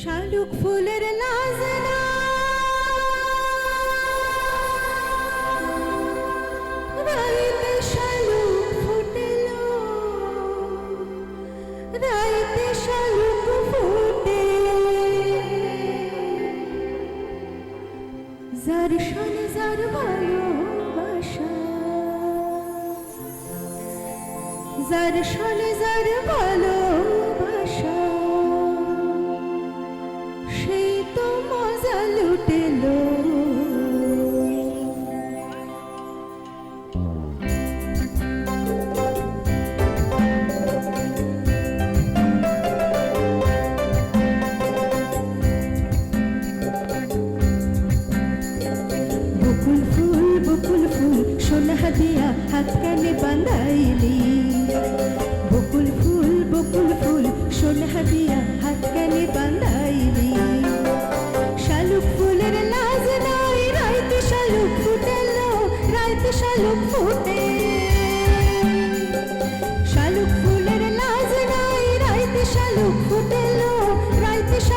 শালুক ফুলের লাজনা রাইতে শালুক ফুটেল। রাইতে শালুক ফুটে। যার শোনে যার ভালোবাসা। যার শোনে যার ভালোবাসা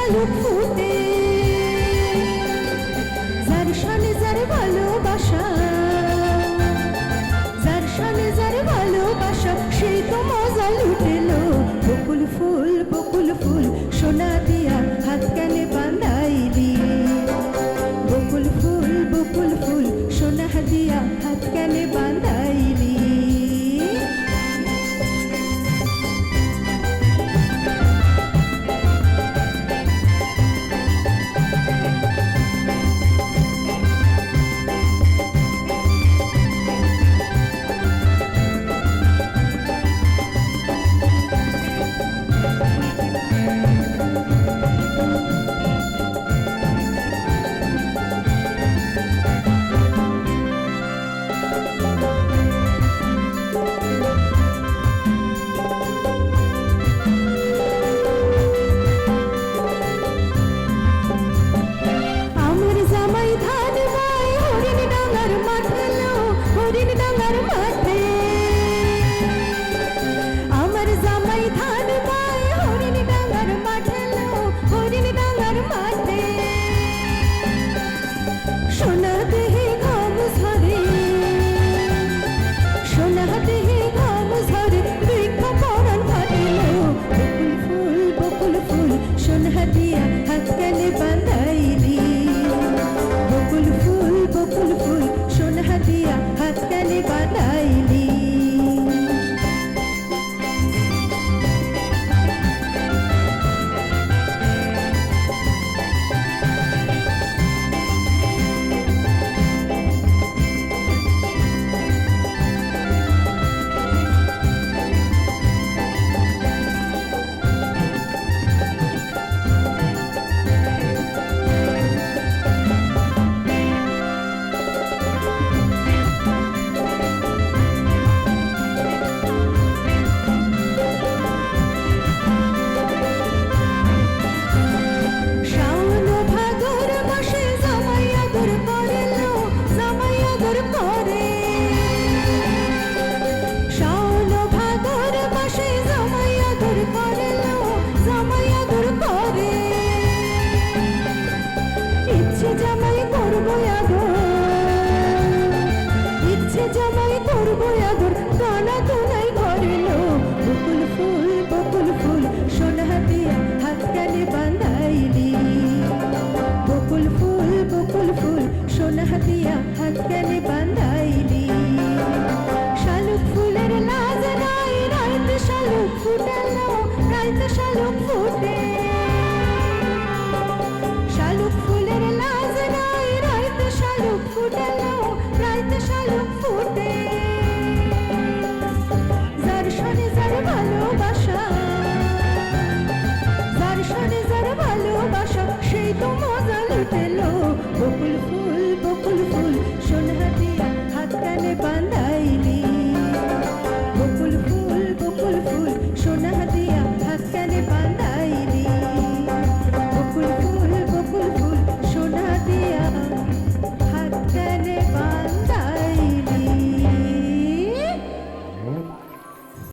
শালুক যার সানে যার ভালোবাসা, যার সানে যার ভালোবাসা সেই তো মজা লুটেলো। বকুল ফুল বকুল ফুল সোনা আদর করে জামাই আদর করে। ইচ্ছে জামাই করব আদর। ইচ্ছে জামাই করব আদর কানা তো ঘরে লো বকুল ফুল বকুল ফুল, সোনা দিয়া হাত কানে বান্ধাইলি। বকুল ফুল বকুল ফুল, সোনা দিয়া হাত